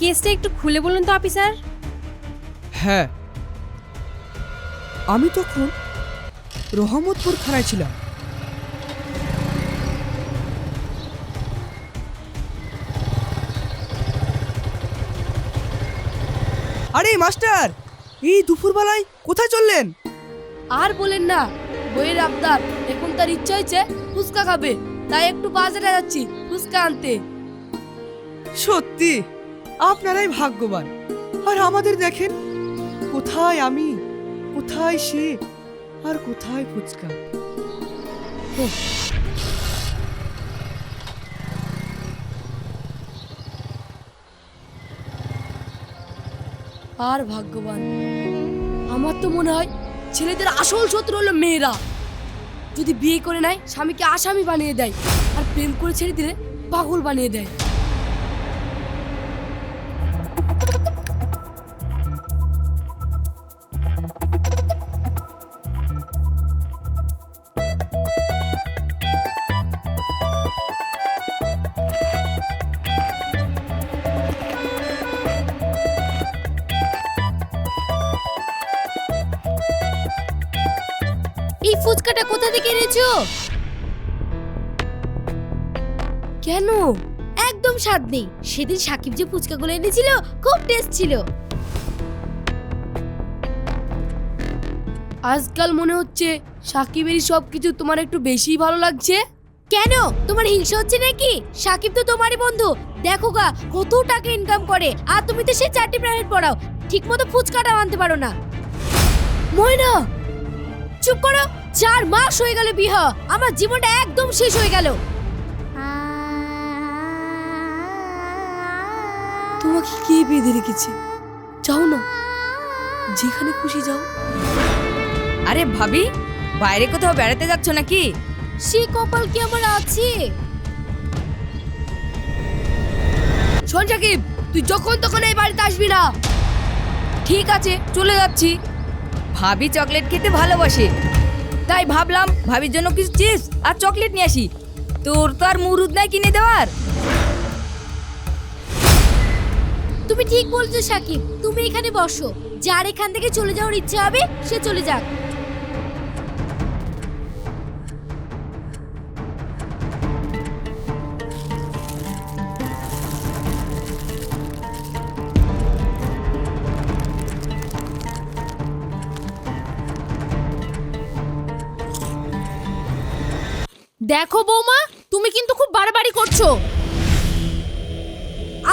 কেসটা একটু খুলে বলুন তো অফিসার। হ্যাঁ। আমি তখন রহমতপুর থানায় ছিলাম। আরে মাস্টার এই দুপুরবেলায় কোথায় চললেন? আর বলেন না বইয়ের আবদার। এখন তার ইচ্ছা হয়েছে ফুচকা খাবে। তাই একটু বাজারে যাচ্ছি ফুচকা আনতে। সত্যি? আপনারাই ভাগ্যবান। আর আমাদের দেখেন, কোথায় আমি, কোথায় সে, আর কোথায় ফুচকা। আর ভাগ্যবান, আমার তো মনে হয় ছেলেদের আসল শত্রু হলো মেয়েরা। যদি বিয়ে করে নেয়, স্বামীকে আসামি বানিয়ে দেয়, আর প্রেম করে ছেড়ে দিলে পাগল বানিয়ে দেয়। ফুচকাটা কোথা থেকে এনেছো? কেন? একদম স্বাদ নেই। সেদিন সাকিব যে ফুচকাগুলো এনেছিল, খুব টেস্ট ছিল। আজকাল মনে হচ্ছে সাকিবেরই সব কিছু তোমার একটু বেশিই ভালো লাগছে। কেন? তোমার হিংসা হচ্ছে নাকি? সাকিব তো তোমারই বন্ধু। দেখো গা, কত টাকা ইনকাম করে। আর তুমি তো সেই চারটি প্রাইভেট পড়াও ঠিক মতো ফুচকাটাও আনতে পারো না। ময়না! চুপ করো! চার মাস হয়ে গেল বিহা। আমার জীবনটা একদম শেষ হয়ে গেল। তোমাকে কে বেঁধে রেখেছে? যাও না। যেখানে খুশি যাও। আরে ভাবি বাইরে কোথাও বেড়াতে যাচ্ছ নাকি? সে কপাল কি আমার আছে? শোন সাকিব তুই যখন তখন এই বাড়িতে আসবি না। ঠিক আছে চলে যাচ্ছি। ভাবি চকলেট খেতে ভালোবাসে। তাই ভাবলাম ভাবির জন্য কিছু চিপস আর চকলেট নিয়ে আসি। তোর তো আর মুরুদ নাই কিনে দেওয়ার। তুমি ঠিক বলছো, সাকিব। তুমি এখানে বসো। যার এখান থেকে চলে যাওয়ার ইচ্ছে হবে, সে চলে যাক। দেখো বৌমা তুমি কিন্তু খুব বাড়াবাড়ি করছ।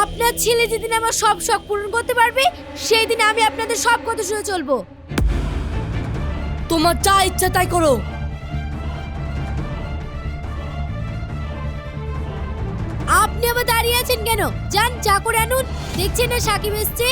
আপনার ছেলে যেদিন আমার সব শখ পূরণ করতে পারবে সেই দিন আমি আপনাদের সব কথা শুনে চলবো। তোমার যা ইচ্ছা তাই করো। আপনি আবার দাঁড়িয়ে আছেন কেন? যান চা করে আনুন। দেখছেন না সাকিব এসছে?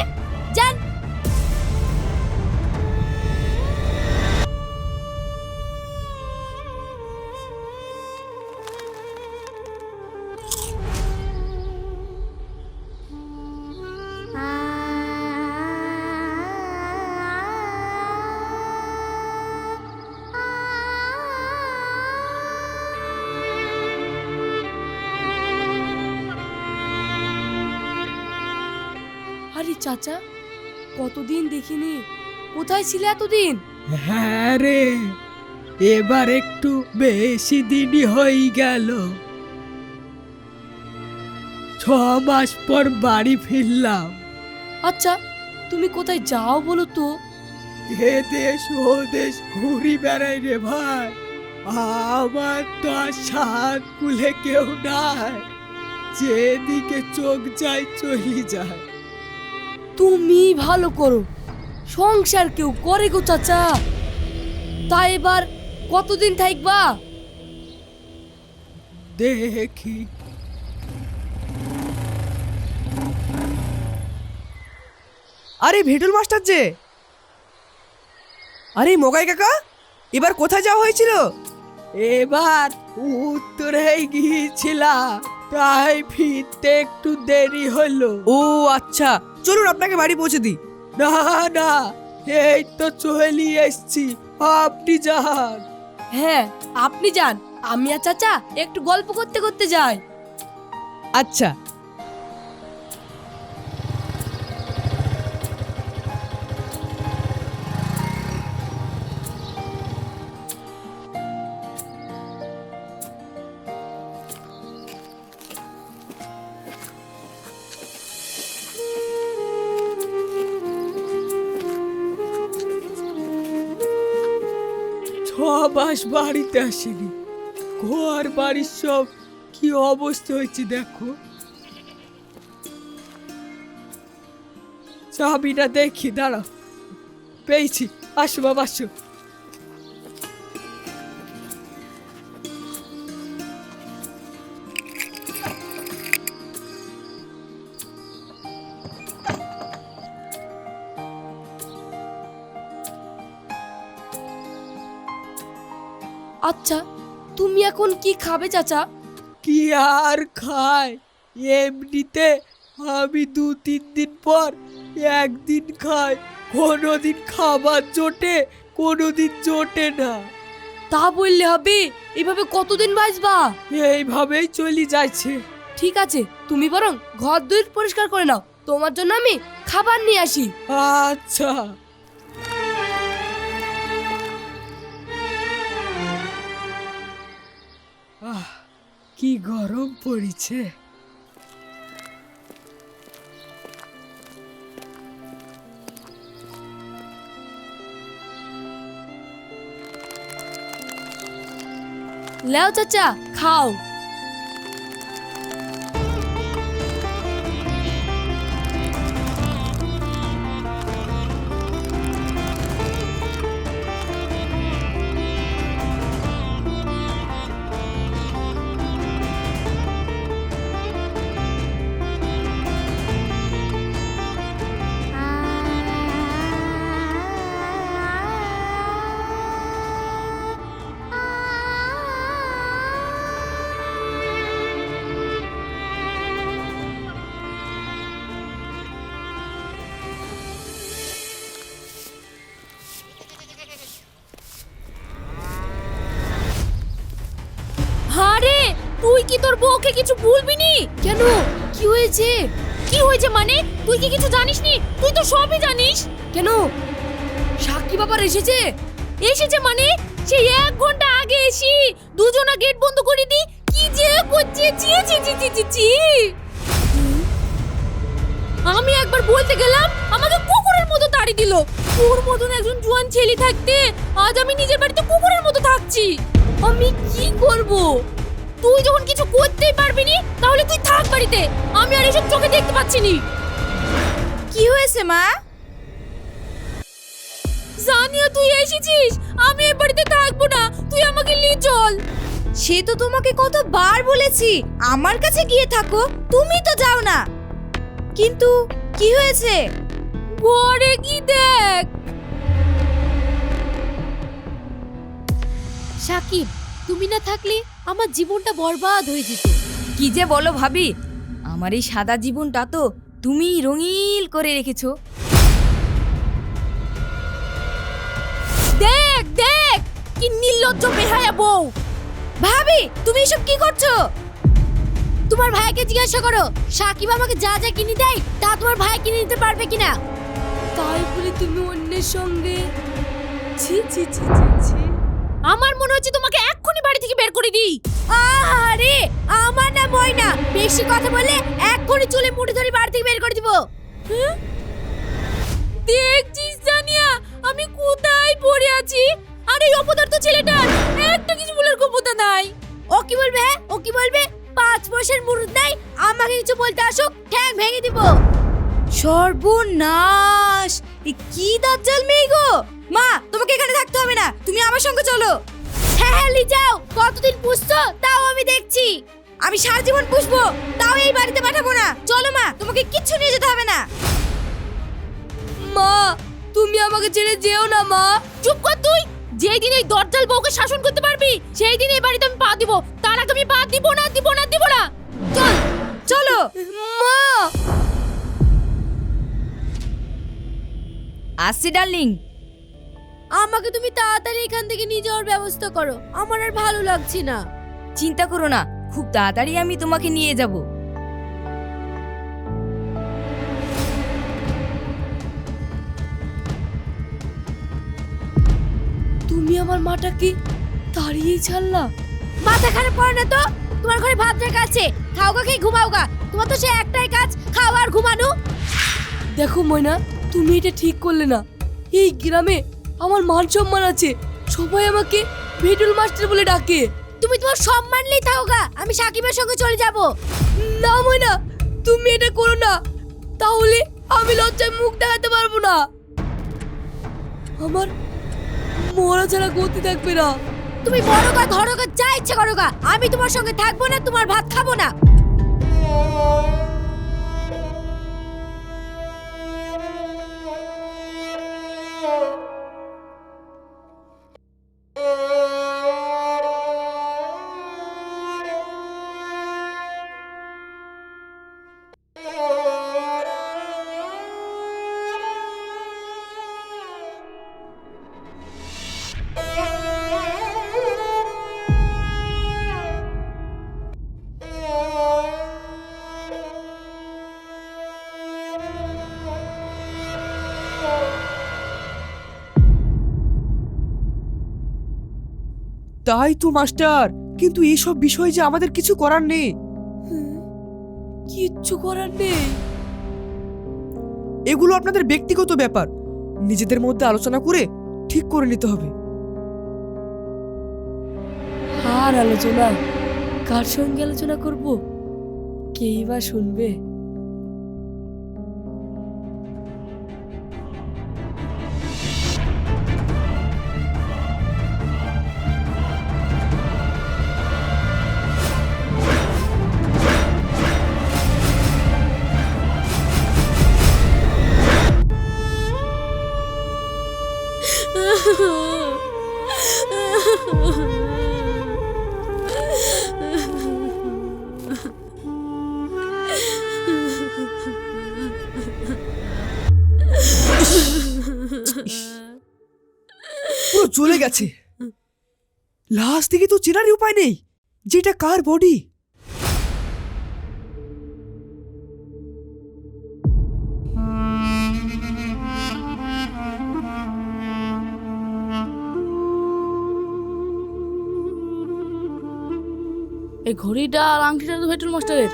চাচা? কতদিন দেখিনি। কোথায় ছিলে এতদিন? হ্যাঁ রে এবার একটু বেশি দিনই হয়ে গেল। ছ মাস পর বাড়ি ফিরলাম। আচ্ছা তুমি কোথায় যাও বলো তো? এ দেশ ও দেশ ঘুরি বেড়াই রে ভাই। আমার তো আর সাত কুলে কেউ নাই। যেদিকে চোখ যায় চলি যায়। তুমি ভালো করো। সংসার কেউ করে গো চাচা। তাই এবার কতদিন থাকবা? দেখি। আরে ভেটুল মাস্টার যে। আরে মগাই কাকা এবার কোথায় যাওয়া হয়েছিল? এবার উত্তরে গিয়েছিলাম তাই ফিরতে একটু দেরি হলো। ও আচ্ছা। চলুন আপনাকে বাড়ি পৌঁছে দিই। না না এই তো চলে এসছি আপনি যান। হ্যাঁ আপনি যান আমি আর চাচা একটু গল্প করতে করতে যাই। আচ্ছা। আবাস বাড়িতে আসেনি। ঘর বাড়ির সব কি অবস্থা হয়েছে দেখো। চাবিটা দেখি, দাঁড়াও। পেয়েছি। আসো বাবা, আসো। এখন কি খাবে চাচা? কি আর খায়? এমনিতে আমি দু তিন দিন পর একদিন খাই কোনোদিন খাবার জোটে কোনোদিন জোটে না। তা বললে হবে এভাবে কতদিন বাঁচবা? এইভাবেই চলি যাচ্ছে। ঠিক আছে তুমি বরং ঘর দুয়ার পরিষ্কার করে নাও তোমার জন্য আমি খাবার নিয়ে আসি। আচ্ছা। কি গরম পড়েছে। লেও চাচা খাও। বউকে কিছু বলবি নি? কেন? কি হয়েছে? কি হয়েছে মানে? তুই কি কিছু জানিস নি? তুই তো সবই জানিস। কেন? সাক্ষী বাবার এসেছে? এসেছে মানে? সে এক ঘণ্টা আগে এসি। দুজনা গেট বন্ধ করে দি। কি যে করছে? চি চি চি চি চি আমি একবার বলতে গেলাম, আমাকে কুকুরের মতো তাড়ি দিল। তোর মতন একজন জোয়ান ছেলে থাকতে আজ আমি নিজের বাড়িতে কুকুরের মতো থাকছি। আমি কি করব? তুই যখন কিছু করতেই পারবি নি তাহলে তুই থাক বাড়িতে। আমি আর এসব চোখে দেখতে পাচ্ছি নি। কি হয়েছে মা? জানিয়া তুই এসেছিস। আমি এ বাড়িতে থাকব না। তুই আমাকে নিয়ে চল। সে তো তোমাকে কতবার বলেছি আমার কাছে গিয়ে থাকো তুমি তো যাও না। কিন্তু কি হয়েছে? ঘরে কি দেখ? সাকিব তুমি না থাকলে আমার জীবনটা বরবাদ হয়ে যেত। কি যে বলো ভাবি আমার এই সাদা জীবনটা তো তুমি রঙিল করে রেখেছো। দেখ দেখ কি নির্লজ্জ বেহায়া বউ। ভাবি তুমি এসব কি করছ? তোমার ভাইকে জিজ্ঞাসা করো সাকিব আমাকে যা যা কিনে দেয় তা তোমার ভাই কিনে দিতে পারবে কিনা? তাই বলে তুমি অন্যের সঙ্গে ছি ছি ছি ছি ছি। আমার মনে হচ্ছে তোমাকে এক্ষুনি বাড়ি থেকে বের করে দিই আরে আমার না ময়না। বেশি কথা বললে এক্ষুনি চুলে মুঠি ধরে বাড়ি থেকে বের করে দিব। দেখছিস জানিয়া, আমি কোথায় পড়ে আছি? আর, এই অপদার্থ ছেলেটার একটা কিছু বলার ক্ষমতা নাই। ও কি বলবে হ্যাঁ? ও কি বলবে? পাঁচ বছর মুরুদ নাই, আমাকে কিছু বলতে আসুক, ঠ্যাং ভেঙে দিব। সর্বনাশ! এ কি দাজ্জাল মেয়ে গো! মা, তোমাকে এখানে থাকতে হবে না। তুমি আমার সঙ্গে চলো। হ্যাঁ হ্যাঁ যাও। কতদিন পুষছো, তাও আমি দেখছি। আমি সারা জীবন পুষবো, তাও এই বাড়িতে পাঠাবো না। চলো মা, তোমাকে কিচ্ছু নিয়ে যেতে হবে না। মা, তুমি আমাকে ছেড়ে যেও না, মা। চুপ কর তুই। যেই দিন এই দরজাল বউকে শাসন করতে পারবি, সেই দিন এই বাড়িতে আমি পা দিব। তার আগে আমি পা দিব না দিব না দিব না। চল, চলো। মা। আসছি, ডার্লিং। আমাকে তুমি তাড়াতাড়ি এখান থেকে নিয়ে যাওয়ার ব্যবস্থা করো। আমার আর ভালো লাগছে না। চিন্তা করো না খুব তাড়াতাড়ি আমি তোমাকে নিয়ে যাব। তুমি আমার মাটাকে তাড়িয়ে ছাড়লা। মাথা খারাপ করো না তো। তোমার ঘরে ভাত রাখা আছে। খাও গা খেয়ে ঘুমাও গা। তোমার তো সে একটাই কাজ খাওয়া আর ঘুমানো। দেখো ময়না তুমি এটা ঠিক করলে না। এই গ্রামে আমার মান সম্মান আছে। সবাই আমাকে ভেটুল মাস্টার বলে ডাকে। তুমি তোমার সম্মান নিয়ে থাকো গা আমি সাকিবের সঙ্গে চলে যাব। না ময়না তুমি এটা করো না। তাহলে আমি লজ্জায় মুখ দেখাতে পারব না। আমার মরা ছাড়া গতি থাকবে না। তুমি বড় গা ধরো গা যা ইচ্ছা করো গা আমি তোমার সঙ্গে থাকব না তোমার ভাত খাব না। তাই তো মাস্টার। কিন্তু এইসব বিষয় যে আমাদের কিছু করার নেই। কিচ্ছু করার নেই। এগুলো আপনাদের ব্যক্তিগত ব্যাপার। নিজেদের মধ্যে আলোচনা করে ঠিক করে নিতে হবে। আর আলোচনা কার সঙ্গে আলোচনা করব? কেই বা শুনবে? পুরো চলে গেছে। লাশ থেকে তো চেনারই উপায় নেই যেটা কার বডি এই ঘড়িটা আর আংটিটা তো ভেটুল মাস্টারের।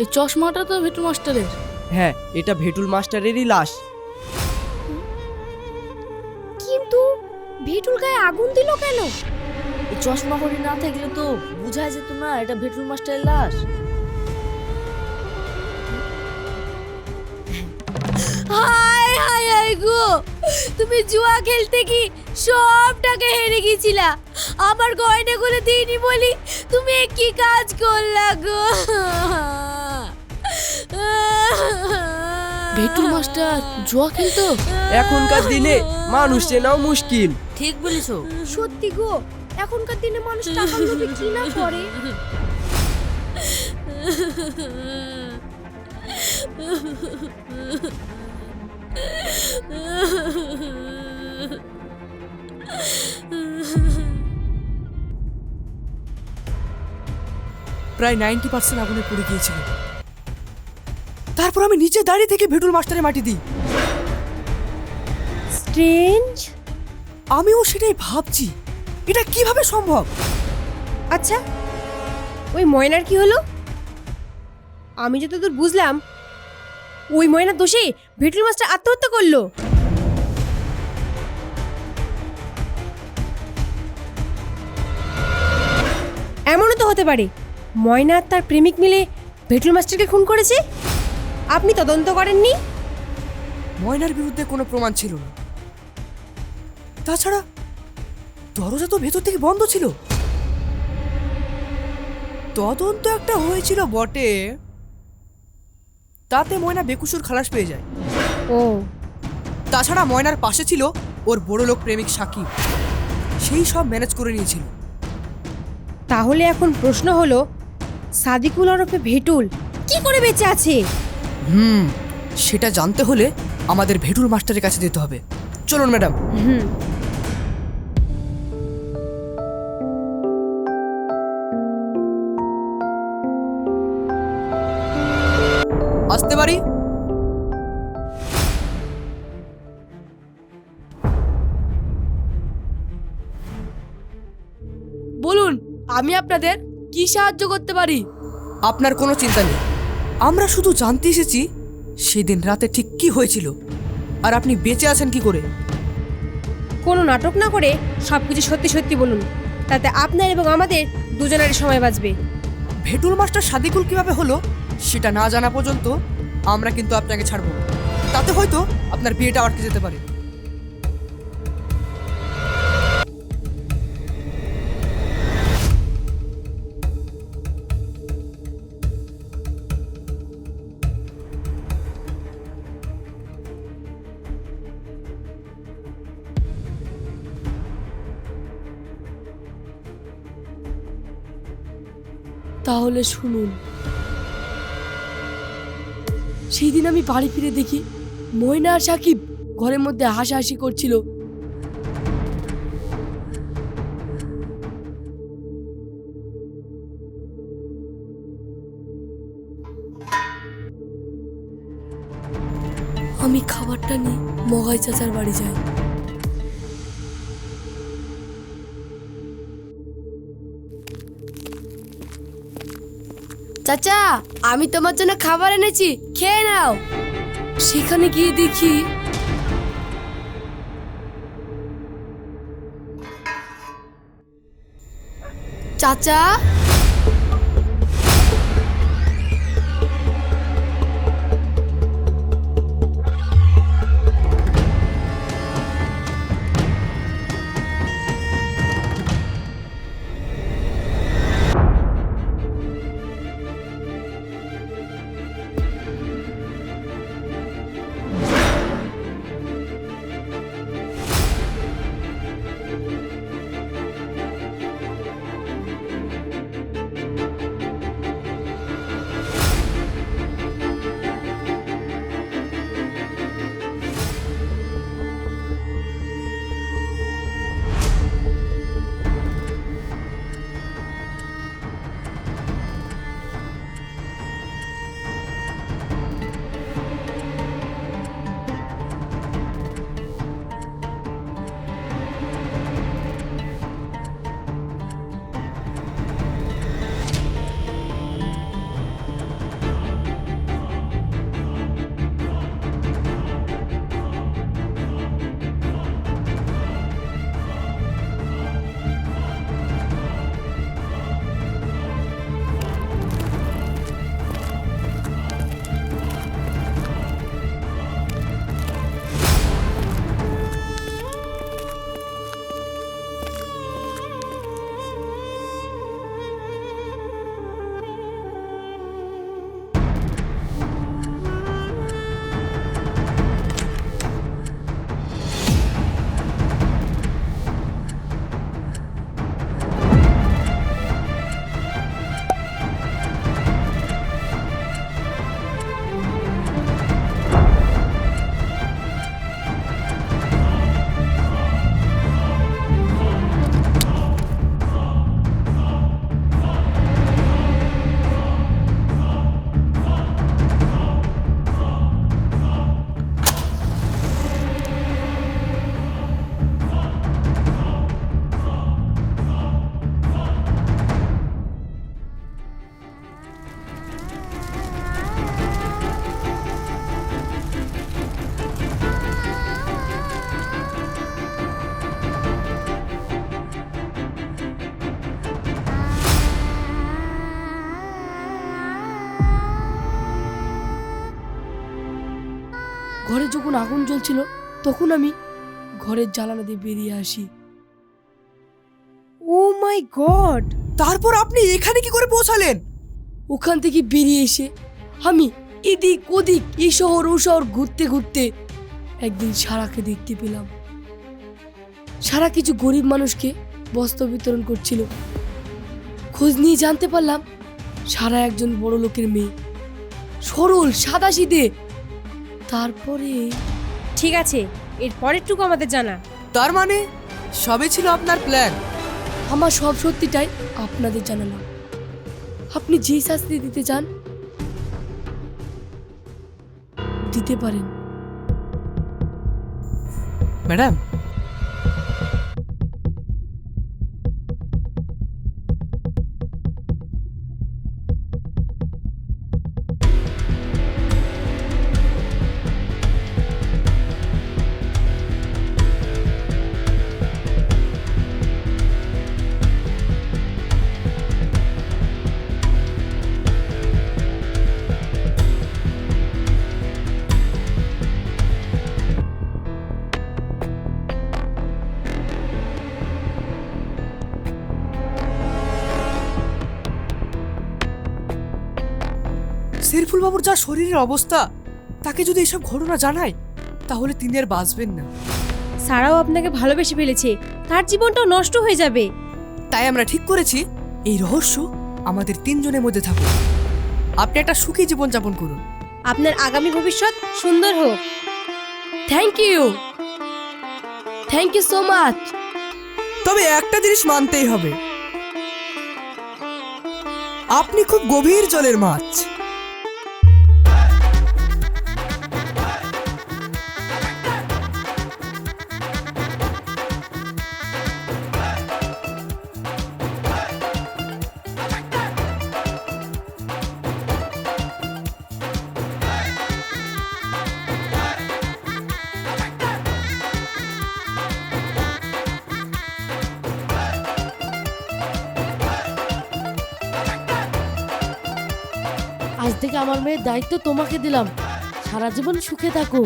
এই চশমাটা তো ভেটুল মাস্টারের। হ্যাঁ এটা ভেটুল মাস্টারেরই লাশ। ভেটুল গায়ে আগুন দিল কেন? এই চশমা ঘড়ি না থাকলে তো বোঝা যেত না এটা ভেটুল মাস্টারের লাশ। হায় হায় হায় গো! তুমি জুয়া খেলতে কি সব টাকা হেরে গেছিলা? আমার গয়নাগুলো দিইনি বলি তুমি কি কাজ করলা গো? মাস্টার জুয়া খেলতো? এখনকার দিনে মানুষ চেনাও মুশকিল। ঠিক বলেছ। সত্যি গো এখনকার দিনে মানুষ টাকা লোভে কি না করে। প্রায় নাইনটি পার্সেন্ট আগুনে পড়ে গিয়েছিল। তারপর আমি নিচে দাঁড়িয়ে থেকে ভেটুল মাস্টারে মাটি দিই। স্ট্রেঞ্জ? আমিও সেটাই ভাবছি। এটা কীভাবে সম্ভব? আচ্ছা ওই ময়নার কি হলো? আমি যতদূর বুঝলাম ওই ময়নার দোষে ভেটুল মাস্টার আত্মহত্যা করল। এমনও তো হতে পারে ময়না আর তার প্রেমিক মিলে ভেটুল মাস্টারকে খুন করেছে? আপনি তদন্ত করেননি? ময়নার বিরুদ্ধে কোনো প্রমাণ ছিল না। তাছাড়া দরজা তো ভেতর থেকে বন্ধ ছিল। তদন্ত একটা হয়েছিল বটে। তাতে ময়না বেকুসুর খালাস পেয়ে যায়। ও। তাছাড়া ময়নার পাশে ছিল ওর বড় লোক প্রেমিক সাকিব। সেই সব ম্যানেজ করে নিয়েছিল। তাহলে এখন প্রশ্ন হলো সাদিকুল ওরফে ভেটুল কি করে বেঁচে আছে? হুম সেটা জানতে হলে আমাদের ভেটুর মাস্টারের কাছে যেতে হবে। চলুন ম্যাডাম। হুম আসতে পারি? বলুন আমি আপনাদের কি সাহায্য করতে পারি? আপনার কোনো চিন্তা নেই। আমরা শুধু জানতে এসেছি সেদিন রাতে ঠিক কি হয়েছিল। আর আপনি বেঁচে আছেন কি করে? কোনো নাটক না করে সব কিছু সত্যি সত্যি বলুন। তাতে আপনার এবং আমাদের দুজনেরই সময় বাঁচবে। ভেটুল মাস্টার সাদিকুল কীভাবে হলো সেটা না জানা পর্যন্ত আমরা কিন্তু আপনাকে ছাড়বো। তাতে হয়তো আপনার বিয়েটা আটকে যেতে পারে। তাহলে শুনুন। সেই দিন আমি বাড়ি ফিরে দেখি ময়না আর সাকিব ঘরের মধ্যে হাসাহাসি করছিল। আমি খাবারটা নিয়ে মগাই চাচার বাড়ি যাই। চাচা আমি তোমার জন্য খাবার এনেছি খেয়ে নাও। সেখানে গিয়ে দেখি চাচা ঘরে যখন আগুন জ্বলছিল তখন আমি ঘরের জ্বালানা দিয়ে বেরিয়ে আসি। ও মাই গড তারপর আপনি এখানে কি করে পৌঁছালেন? ওখান থেকে বেরিয়ে এসে আমি এদিক ওদিক এই শহর ও শহর ঘুরতে ঘুরতে একদিন সারাকে দেখতে পেলাম। সারা কিছু গরিব মানুষকে বস্ত্র বিতরণ করছিল। খোঁজ নিয়ে জানতে পারলাম সারা একজন বড় লোকের মেয়ে। সরল সাদা সিধে তারপরে? ঠিক আছে এর পরেরটুকু আমাদের জানা। তার মানে সবই ছিল আপনার প্ল্যান আমার সব সত্যিটাই আপনাদের জানালাম। আপনি যে শাস্তি দিতে চান দিতে পারেন। ম্যাডাম শেরফুল বাবুর যা শরীরের অবস্থা তাকে যদি এসব ঘটনা জানায় তাহলে তিনি আর বাঁচবেন না। সারাও আপনাকে ভালোবেসে ফেলেছে। তার জীবনটাও নষ্ট হয়ে যাবে। তাই আমরা ঠিক করেছি এই রহস্য আমাদের তিনজনের মধ্যে থাকুক। আপনি একটা সুখী জীবন যাপন করুন। আপনার আগামী ভবিষ্যৎ সুন্দর হোক। Thank you thank you so much তবে একটা জিনিস মানতেই হবে। আপনি খুব গভীর জলের মাছ। আমার মেয়ের দায়িত্ব তোমাকে দিলাম। সারা জীবন সুখে থাকো।